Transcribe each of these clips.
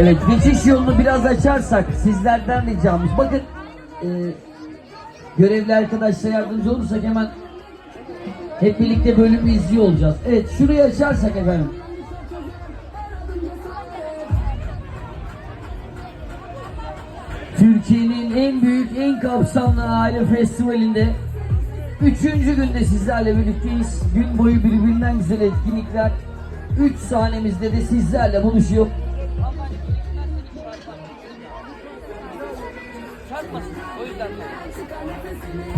Evet geçiş yolunu biraz açarsak sizlerden ricamız. Bakın e, görevli arkadaşlar yardımcı olursak hemen hep birlikte bölümü izliyor olacağız. Evet şurayı açarsak efendim. Türkiye'nin en büyük, en kapsamlı aile festivalinde Üçüncü günde sizlerle birlikteyiz. Gün boyu birbirinden güzel etkinlikler. Üç sahnemizde de sizlerle buluşuyor. Çıkar nefesini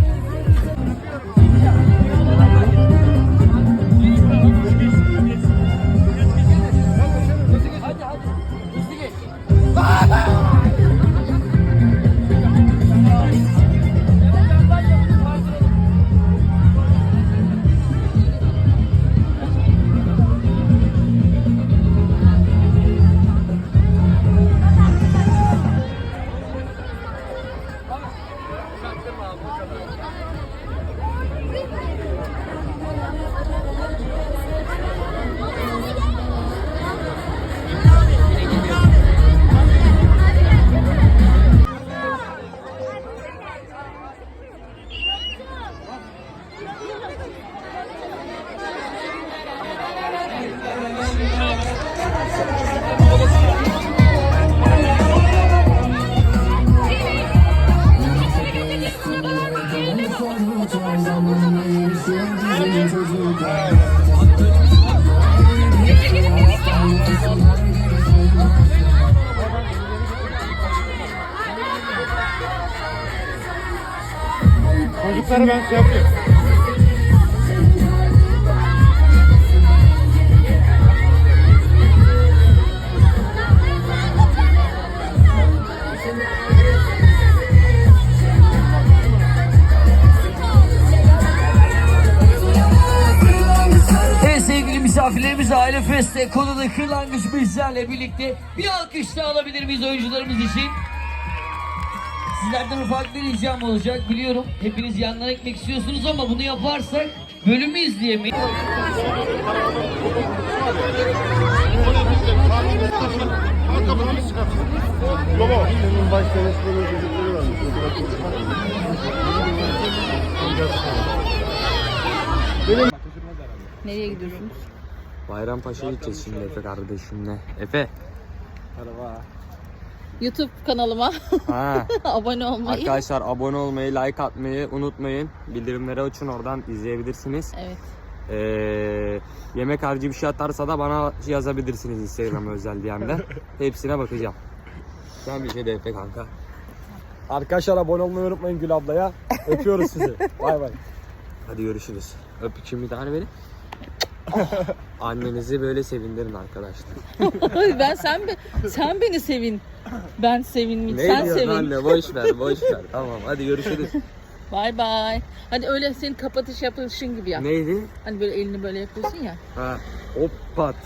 Çocukları ben şey yapıyorum. Misafirlerimiz Aile Fest'te konuda kırlangıç bizlerle birlikte bir alkış da alabilir miyiz oyuncularımız için? Sizlerden ufak bir ricam olacak biliyorum hepiniz yandan ekmek istiyorsunuz ama bunu yaparsak bölümü izleyemeyiz. Nereye gidiyorsunuz? Bayrampaşa gideceğiz şimdi Efe kardeşimle. Efe. YouTube kanalıma Ha. abone olmayı. Arkadaşlar abone olmayı, like atmayı unutmayın. Bildirimleri açın oradan izleyebilirsiniz. Evet. Ee, yemek harcı bir şey atarsa da bana yazabilirsiniz Instagram özel DM'de. Hepsine bakacağım. Sen bir şey de Efe kanka. Arkadaşlar abone olmayı unutmayın Gül ablaya. Öpüyoruz sizi. Bay bay. Hadi görüşürüz. Öpücüğüm bir tane beni. Annenizi böyle sevindirin arkadaşlar. ben sen be, sen beni sevin. Ben sevinmeyeyim. Ne Sen diyorsun sevin. anne boş ver boş ver. Tamam hadi görüşürüz. Bay bay. Hadi öyle senin kapatış yapışın gibi yap. Neydi? Hani böyle elini böyle yapıyorsun ya. Ha. Hoppat.